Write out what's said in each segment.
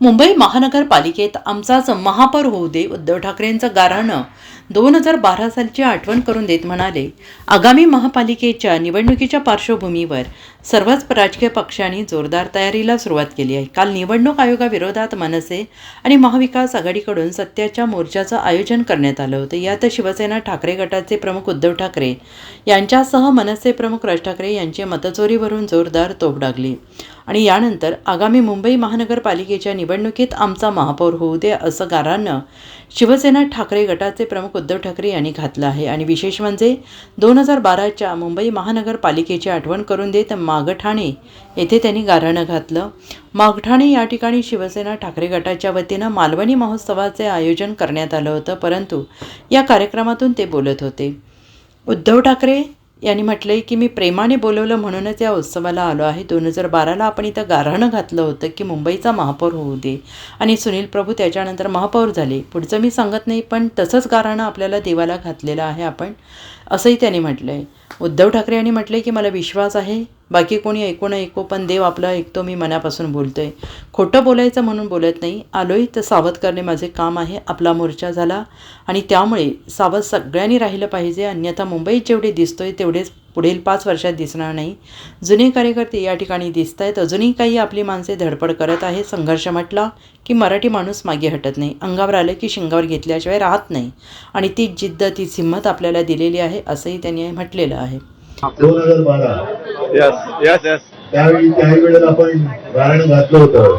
मुंबई महानगरपालिकेत आमचाच महापौर होऊ दे उद्धव ठाकरेंचं गाऱ्हाणं. दोन हजार बारा सालची आठवण करून देत म्हणाले आगामी महापालिकेच्या निवडणुकीच्या पार्श्वभूमीवर सर्वच राजकीय पक्षांनी जोरदार तयारीला सुरुवात केली आहे. काल निवडणूक आयोगाविरोधात मनसे आणि महाविकास आघाडीकडून सत्याच्या मोर्चाचं आयोजन करण्यात आलं होतं. यात शिवसेना ठाकरे गटाचे प्रमुख उद्धव ठाकरे यांच्यासह मनसे प्रमुख राज ठाकरे यांची मतचोरीवरून जोरदार तोफ डागली. आणि यानंतर आगामी मुंबई महानगरपालिकेच्या निवडणुकीत आमचा महापौर होऊ दे असं गारानं शिवसेना ठाकरे गटाचे प्रमुख उद्धव ठाकरे यांनी घातलं आहे. आणि विशेष म्हणजे दोन हजार बाराच्या मुंबई महानगरपालिकेची आठवण करून देत मागठाणे येथे त्यांनी गाऱ्हाणं घातलं. मागठाणे या ठिकाणी शिवसेना ठाकरे गटाच्या वतीनं मालवणी महोत्सवाचे आयोजन करण्यात आलं होतं परंतु या कार्यक्रमातून ते बोलत होते. उद्धव ठाकरे यांनी म्हटलंय की मी प्रेमाने बोलवलं म्हणूनच या उत्सवाला आलो आहे. दोन हजार बाराला आपण इथं गाऱ्हाणं घातलं होतं की मुंबईचा महापौर होऊ दे. आणि सुनील प्रभू त्याच्यानंतर महापौर झाले. पुढचं मी सांगत नाही पण तसंच गाऱ्हाणं आपल्याला देवाला घातलेलं आहे आपण असंही त्यांनी म्हटलं आहे उद्धव ठाकरे यांनी म्हटले की मला विश्वास आहे. बाकी कोणी ऐकू न ऐकू पण देव आपलं ऐकतो मी मनापासून बोलतो आहे खोटं बोलायचं म्हणून बोलत नाही. आलोय तर सावध करणे माझे काम आहे. आपला मोर्चा झाला. आणि त्यामुळे सावध सगळ्यांनी राहिलं पाहिजे. अन्यथा मुंबईत जेवढे दिसतोय तेवढेच पुढील पाच वर्षात दिसणार नाही. जुने कार्यकर्ते या ठिकाणी दिसत आहेत अजूनही काही आपली माणसे धडपड करत आहे संघर्ष म्हटला की मराठी माणूस मागे हटत नाही. अंगावर आलं की शिंगावर घेतल्याशिवाय राहत नाही. आणि ती जिद्द ती हिंमत आपल्याला दिलेली आहे असंही त्यांनी म्हटलेलं आहे. दोन हजार बारा. त्यावेळी काही वेळेला आपण घातलं होतं.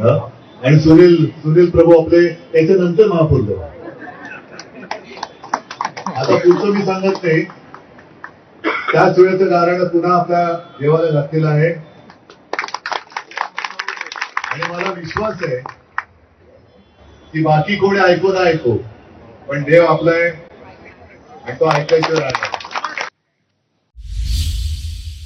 हं? आणि सुनील सुनील प्रभू आपले त्याच्यानंतर महापौर झाले. आता पुढचं मी सांगत नाही. त्याच वेळेचं नारायण पुन्हा आपल्या देवाला घातलेलं आहे. आणि मला विश्वास आहे की बाकी कोणी ऐकू ना ऐकू पण देव आपलाय आणि तो ऐकायचं राहणार.